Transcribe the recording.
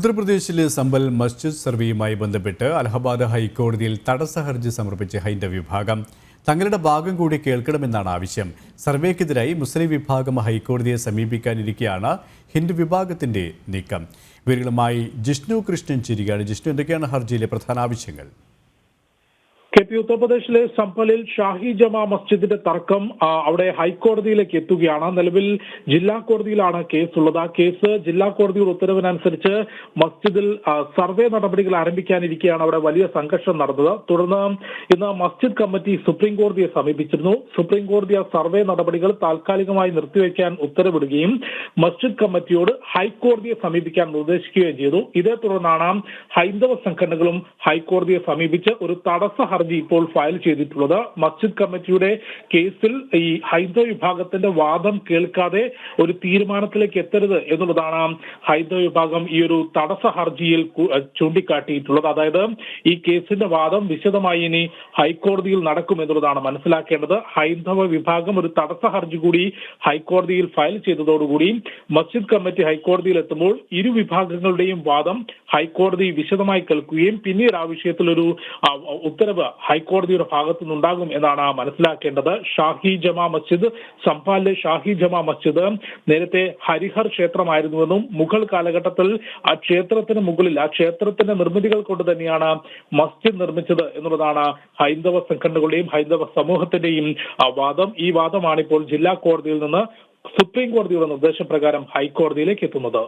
ഉത്തർപ്രദേശിലെ സമ്പൽ മസ്ജിദ് സർവേയുമായി ബന്ധപ്പെട്ട് അലഹബാദ് ഹൈക്കോടതിയിൽ തടസ്സ ഹർജി സമർപ്പിച്ച ഹൈന്ദവ വിഭാഗം തങ്ങളുടെ ഭാഗം കൂടി കേൾക്കണമെന്നാണ് ആവശ്യം. സർവേക്കെതിരായി മുസ്ലിം വിഭാഗം ഹൈക്കോടതിയെ സമീപിക്കാനിരിക്കെയാണ് ഹിന്ദു വിഭാഗത്തിന്റെ നീക്കം. ഇവരുമായി ജിഷ്ണു കൃഷ്ണൻ ചിരികാണ് ജിഷ്ണു എന്തൊക്കെയാണ് ഹർജിയിലെ പ്രധാന ആവശ്യങ്ങൾ? കെ പി ഉത്തർപ്രദേശിലെ സംഭലിൽ ഷാഹി ജമാ മസ്ജിദിന്റെ തർക്കം അവിടെ ഹൈക്കോടതിയിലേക്ക് എത്തുകയാണ്. നിലവിൽ ജില്ലാ കോടതിയിലാണ് കേസ് ഉള്ളത് ആ കേസ് ജില്ലാ കോടതിയുടെ ഉത്തരവിനനുസരിച്ച് മസ്ജിദിൽ സർവേ നടപടികൾ ആരംഭിക്കാനിരിക്കെയാണ് അവിടെ വലിയ സംഘർഷം നടന്നത്. തുടർന്ന് ഇന്ന് മസ്ജിദ് കമ്മിറ്റി സുപ്രീം കോടതിയെ സമീപിച്ചിരുന്നു. സുപ്രീം കോടതി ആ സർവേ നടപടികൾ താൽക്കാലികമായി നിർത്തിവെക്കാൻ ഉത്തരവിടുകയും മസ്ജിദ് കമ്മിറ്റിയോട് ഹൈക്കോടതിയെ സമീപിക്കാൻ നിർദ്ദേശിക്കുകയും ചെയ്തു. ഇതേ തുടർന്നാണ് ഹൈന്ദവ സംഘടനകളും ഹൈക്കോടതിയെ സമീപിച്ച് ഒരു തടസ്സ ഹർജി ഇപ്പോൾ ഫയൽ ചെയ്തിട്ടുള്ളത്. മസ്ജിദ് കമ്മിറ്റിയുടെ കേസിൽ ഈ ഹൈന്ദവ വിഭാഗത്തിന്റെ വാദം കേൾക്കാതെ ഒരു തീരുമാനത്തിലേക്ക് എത്തരുത് എന്നുള്ളതാണ് ഹൈന്ദവ വിഭാഗം ഈ ഒരു തടസ്സ ഹർജിയിൽ ചൂണ്ടിക്കാട്ടിയിട്ടുള്ളത്. അതായത് ഈ കേസിന്റെ വാദം വിശദമായി ഇനി ഹൈക്കോടതിയിൽ നടക്കും എന്നുള്ളതാണ് മനസ്സിലാക്കേണ്ടത്. ഹൈന്ദവ വിഭാഗം ഒരു തടസ്സ ഹർജി കൂടി ഹൈക്കോടതിയിൽ ഫയൽ ചെയ്തതോടുകൂടി മസ്ജിദ് കമ്മിറ്റി ഹൈക്കോടതിയിൽ എത്തുമ്പോൾ ഇരു വിഭാഗങ്ങളുടെയും വാദം ഹൈക്കോടതി വിശദമായി കേൾക്കുകയും പിന്നീട് ആ വിഷയത്തിൽ ഒരു ഉത്തരവ് ഹൈക്കോടതിയുടെ ഭാഗത്തു നിന്നുണ്ടാകും എന്നാണ് മനസ്സിലാക്കേണ്ടത്. ഷാഹി ജമാ മസ്ജിദ് സംഭാലിലെ ഷാഹി ജമാ മസ്ജിദ് നേരത്തെ ഹരിഹർ ക്ഷേത്രമായിരുന്നുവെന്നും മുഗൾ കാലഘട്ടത്തിൽ ആ ക്ഷേത്രത്തിന് മുകളിൽ ആ ക്ഷേത്രത്തിന്റെ നിർമ്മിതികൾ കൊണ്ട് തന്നെയാണ് മസ്ജിദ് നിർമ്മിച്ചത് എന്നുള്ളതാണ് ഹൈന്ദവ സംഘടനകളുടെയും ഹൈന്ദവ സമൂഹത്തിന്റെയും വാദം. ഈ വാദമാണ് ഇപ്പോൾ ജില്ലാ കോടതിയിൽ നിന്ന് സുപ്രീം കോടതിയുടെ നിർദ്ദേശപ്രകാരം ഹൈക്കോടതിയിലേക്ക് എത്തുന്നത്.